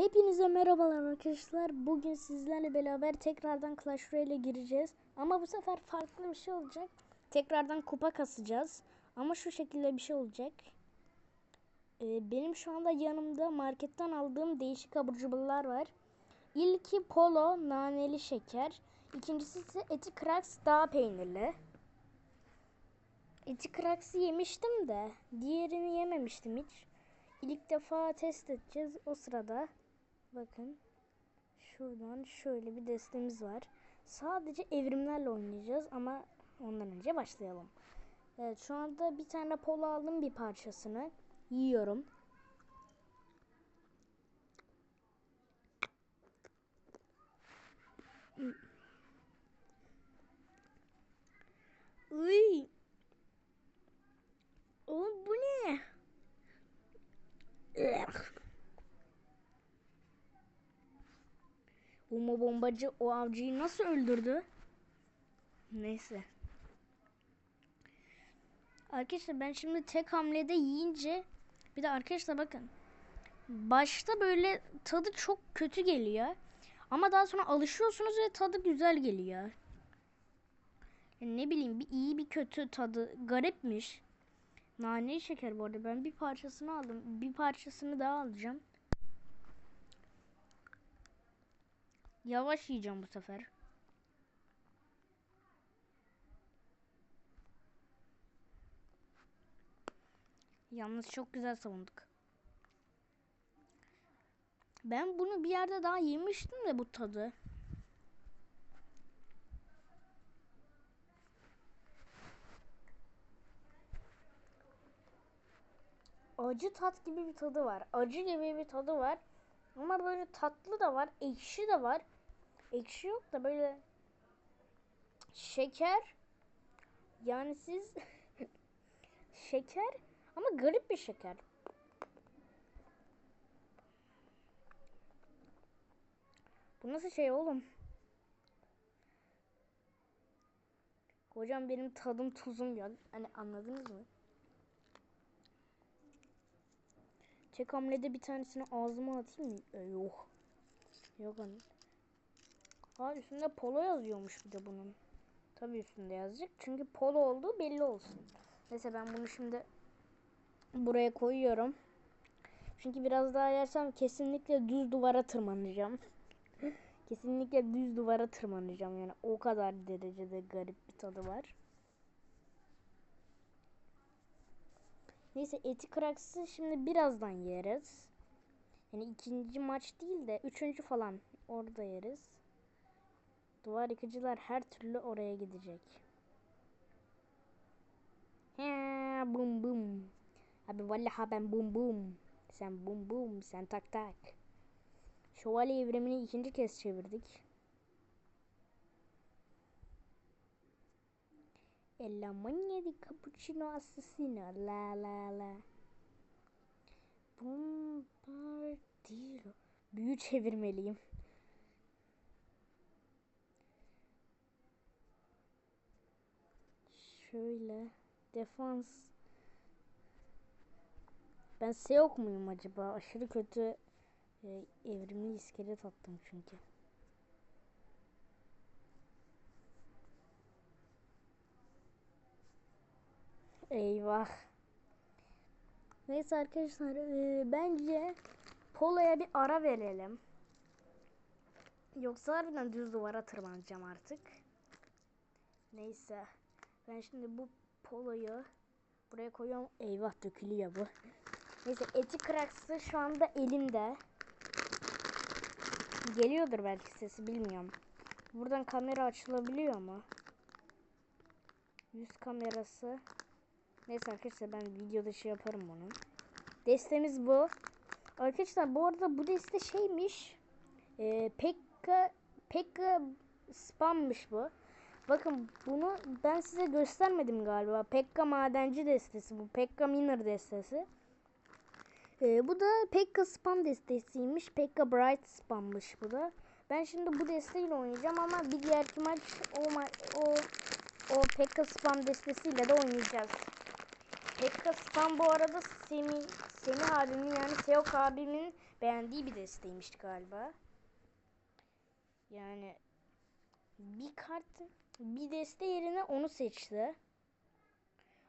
Hepinize merhabalar arkadaşlar. Bugün sizlerle beraber tekrardan Clash Royale'e gireceğiz. Ama bu sefer farklı bir şey olacak. Tekrardan kupa kasacağız. Ama şu şekilde bir şey olacak. Ee, benim şu anda yanımda marketten aldığım değişik abur var. İlki polo naneli şeker. İkincisi ise eti kraks dağ peynirli. Eti kraksi yemiştim de diğerini yememiştim hiç. İlk defa test edeceğiz. O sırada bakın şuradan şöyle bir destemiz var. Sadece evrimlerle oynayacağız ama ondan önce başlayalım. Evet şu anda bir tane polo aldım bir parçasını. Yiyorum. Uy. Oğlum bu ne? Bombacı o avcıyı nasıl öldürdü? Neyse. Arkadaşlar ben şimdi tek hamlede yiyince bir de arkadaşlar bakın. Başta böyle tadı çok kötü geliyor. Ama daha sonra alışıyorsunuz ve tadı güzel geliyor. Yani ne bileyim bir iyi bir kötü tadı garipmiş. Nane şeker bu arada. Ben bir parçasını aldım. Bir parçasını daha alacağım. Yavaş yiyeceğim bu sefer. Yalnız çok güzel savunduk. Ben bunu bir yerde daha yemiştim de bu tadı. acı tat gibi bir tadı var. Acı gibi bir tadı var. Ama böyle tatlı da var, ekşi de var. Ekşi yok da böyle şeker. Yani siz şeker ama garip bir şeker. Bu nasıl şey oğlum? Hocam benim tadım tuzum yok. Hani anladınız mı? Tek hamlede bir tanesini ağzıma atayım mı? Ee, yok. Yok hani. Ha üstünde polo yazıyormuş bir de bunun. Tabi üstünde yazacak. Çünkü polo olduğu belli olsun. Neyse ben bunu şimdi buraya koyuyorum. Çünkü biraz daha yersem kesinlikle düz duvara tırmanacağım. kesinlikle düz duvara tırmanacağım. Yani o kadar derecede garip bir tadı var. Neyse eti kraksı şimdi birazdan yeriz. Yani ikinci maç değil de üçüncü falan orada yeriz. Duvar yıkıcılar her türlü oraya gidecek. He bum bum. Abi vallahi ben bum bum. Sen bum bum. Sen tak tak. Şövalye evrimini ikinci kez çevirdik. E la magna di cappuccino assassino. La la la. Bombardiro. Büyü çevirmeliyim. Şöyle. Defans. Ben Seok muyum acaba? Aşırı kötü e, evrimli iskelet attım çünkü. Eyvah. Neyse arkadaşlar e, bence Polo'ya bir ara verelim. Yoksa harbiden düz duvara tırmanacağım artık. Neyse. Ben şimdi bu Polo'yu buraya koyuyorum. Eyvah dökülüyor bu. Neyse eti kraksı şu anda elimde. Geliyordur belki sesi bilmiyorum. Buradan kamera açılabiliyor mu? Yüz kamerası. Neyse arkadaşlar ben videoda şey yaparım bunu. Destemiz bu. Arkadaşlar bu arada bu deste şeymiş. E, Pekka Pekka spammış bu. Bakın bunu ben size göstermedim galiba. Pekka madenci destesi bu. Pekka miner destesi. Ee, bu da Pekka spam destesiymiş. Pekka bright spammış bu da. Ben şimdi bu desteğiyle oynayacağım ama bir diğerki maç o o o Pekka spam destesiyle de oynayacağız. Pekka spam bu arada semi Semih abimin yani Seok abimin beğendiği bir desteymiş galiba. Yani bir kart bir deste yerine onu seçti.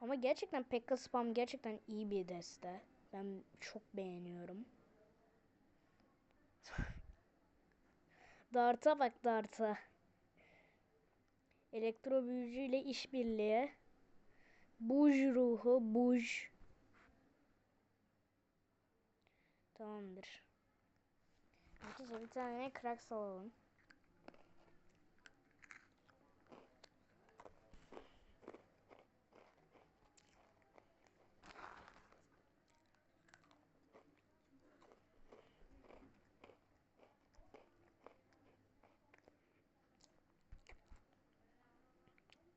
Ama gerçekten Pekka Spam gerçekten iyi bir deste. Ben çok beğeniyorum. Dart'a bak Dart'a. Elektro büyücü işbirliği. Buj ruhu, buj. Tamamdır. Arkadaşlar bir tane Krax alalım.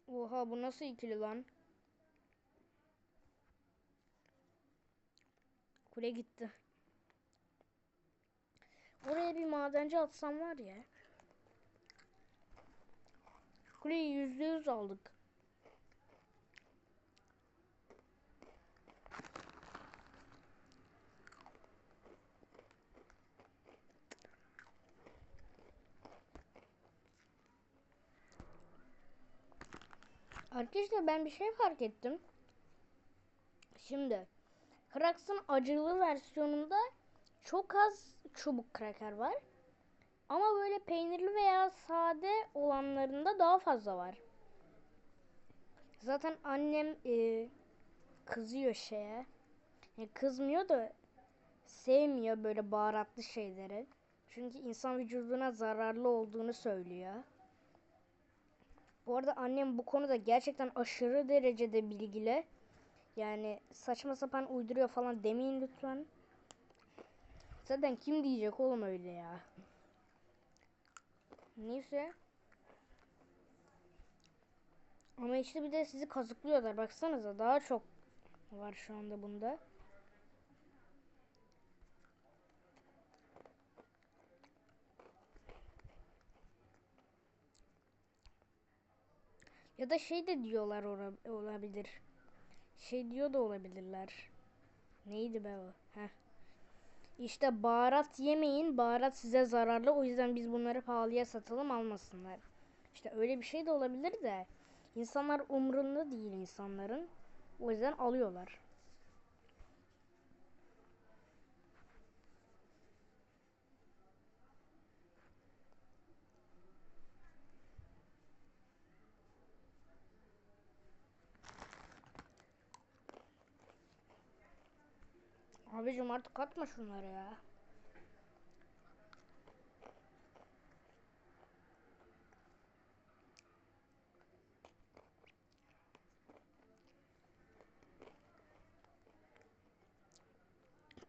Oha bu nasıl ikili lan? Kule gitti. Oraya bir madenci atsam var ya. Kuleyi yüzde yüz aldık. Arkadaşlar ben bir şey fark ettim. Şimdi Krax'ın acılı versiyonunda çok az çubuk kraker var. Ama böyle peynirli veya sade olanlarında daha fazla var. Zaten annem e, kızıyor şeye. Yani kızmıyor da sevmiyor böyle baharatlı şeyleri. Çünkü insan vücuduna zararlı olduğunu söylüyor. Bu arada annem bu konuda gerçekten aşırı derecede bilgili. Yani saçma sapan uyduruyor falan demeyin lütfen. Zaten kim diyecek oğlum öyle ya. Neyse. Ama işte bir de sizi kazıklıyorlar. Baksanıza daha çok var şu anda bunda. Ya da şey de diyorlar olabilir. Şey diyor da olabilirler. Neydi be o? Heh. İşte baharat yemeyin. Baharat size zararlı. O yüzden biz bunları pahalıya satalım almasınlar. İşte öyle bir şey de olabilir de. insanlar umrunda değil insanların. O yüzden alıyorlar. Abicim artık atma şunları ya.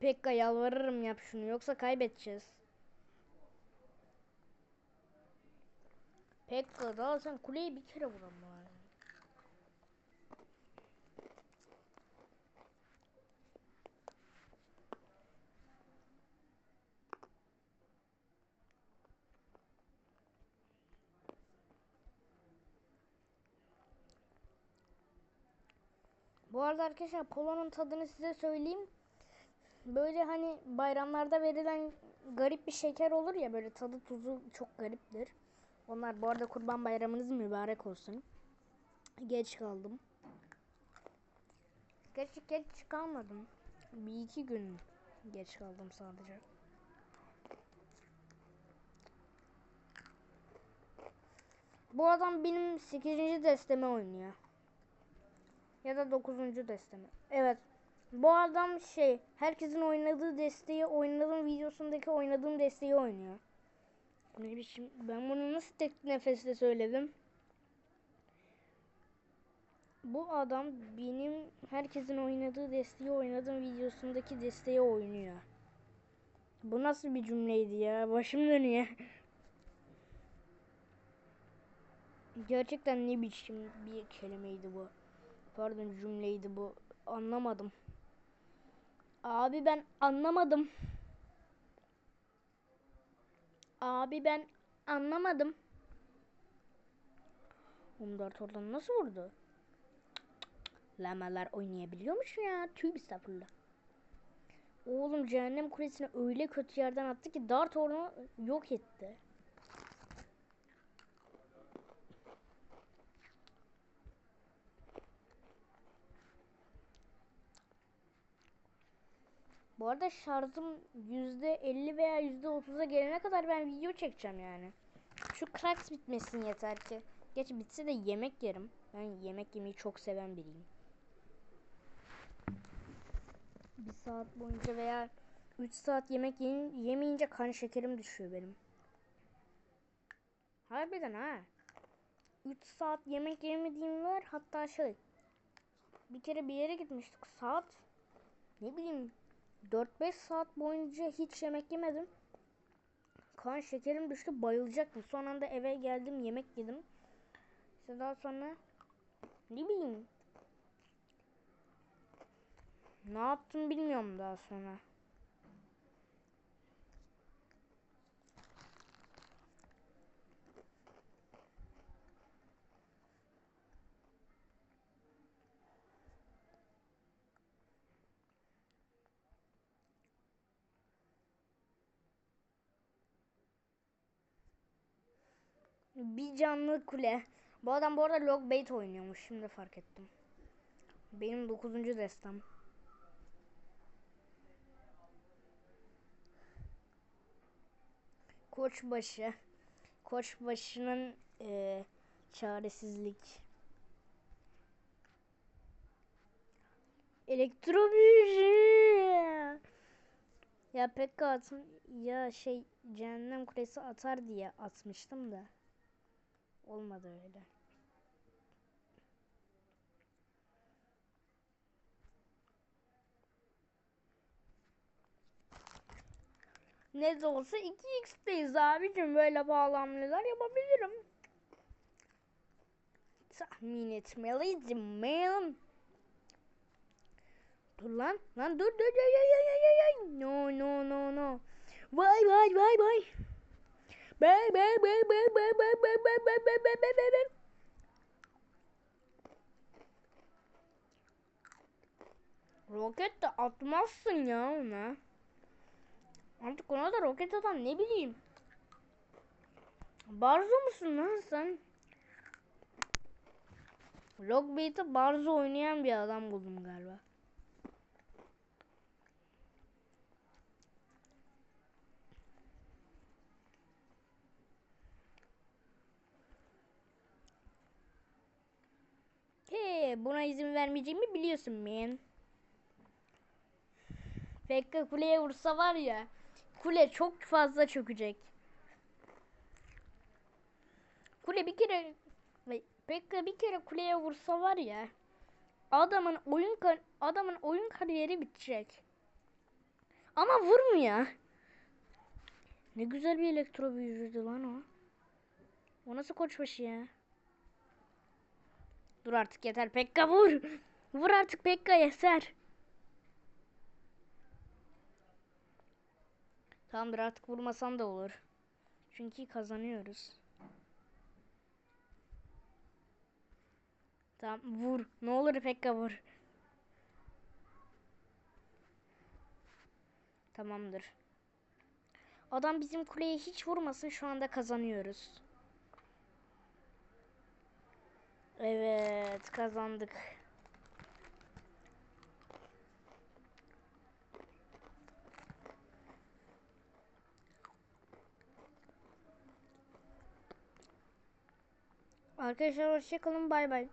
Pekka yalvarırım yap şunu yoksa kaybedeceğiz. Pekka daha sen kuleyi bir kere vuramma. Bu arada arkadaşlar polonun tadını size söyleyeyim. Böyle hani bayramlarda verilen garip bir şeker olur ya böyle tadı tuzu çok gariptir. Onlar bu arada kurban bayramınız mübarek olsun. Geç kaldım. Geç geç kalmadım. Bir iki gün geç kaldım sadece. Bu adam benim 8. desteme oynuyor. Ya da 9. desteme. Evet. Bu adam şey herkesin oynadığı desteği oynadığım videosundaki oynadığım desteği oynuyor. Ne biçim ben bunu nasıl tek nefeste söyledim? Bu adam benim herkesin oynadığı desteği oynadığım videosundaki desteği oynuyor. Bu nasıl bir cümleydi ya? Başım dönüyor. Gerçekten ne biçim bir kelimeydi bu. Pardon cümleydi bu. Anlamadım. Abi ben anlamadım. Abi ben anlamadım. Umdart oradan nasıl vurdu? Lamalar oynayabiliyormuş ya. Tüy estağfurullah. Oğlum cehennem kulesini öyle kötü yerden attı ki dart onu yok etti. Bu arada şarjım %50 veya %30'a gelene kadar ben video çekeceğim yani. Şu cracks bitmesin yeter ki. Geç bitse de yemek yerim. Ben yemek yemeyi çok seven biriyim. Bir saat boyunca veya 3 saat yemek ye- yemeyince kan şekerim düşüyor benim. Harbiden ha. 3 saat yemek yemediğim var. Hatta şey bir kere bir yere gitmiştik. Saat ne bileyim 4-5 saat boyunca hiç yemek yemedim. Kan şekerim düştü bayılacaktım. Son anda eve geldim yemek yedim. İşte daha sonra ne bileyim ne yaptım bilmiyorum daha sonra. Bir canlı kule. Bu adam bu arada Logbait oynuyormuş. Şimdi fark ettim. Benim 9. destem. Koçbaşı. Koçbaşı'nın eee çaresizlik. Elektro büyücü. Ya Pekka atım ya şey cehennem kulesi atar diye atmıştım da. Olmadı öyle. Ne de olsa 2x'teyiz abicim böyle bağlamlılar yapabilirim. Tahmin etmeliydim man. Dur lan. Lan dur dur dur dur dur dur. No no no no. Vay vay vay vay. Bay bay. Roket de atmazsın ya ona. Artık ona da roket atan ne bileyim. Barzo musun lan sen? Lockbait'e Barzo oynayan bir adam buldum galiba. Buna izin vermeyeceğimi biliyorsun man. Pekka kuleye vursa var ya, kule çok fazla çökecek. Kule bir kere, Pekka bir kere kuleye vursa var ya, adamın oyun adamın oyun kariyeri bitecek. Ama vurmuyor. Ne güzel bir elektro büyücüydü lan o. O nasıl koçbaşı ya? Dur artık yeter Pekka vur. Vur artık Pekka yeter. Tamamdır artık vurmasan da olur. Çünkü kazanıyoruz. Tamam vur. Ne olur Pekka vur. Tamamdır. Adam bizim kuleye hiç vurmasın şu anda kazanıyoruz. Evet kazandık. Arkadaşlar hoşçakalın bay bay.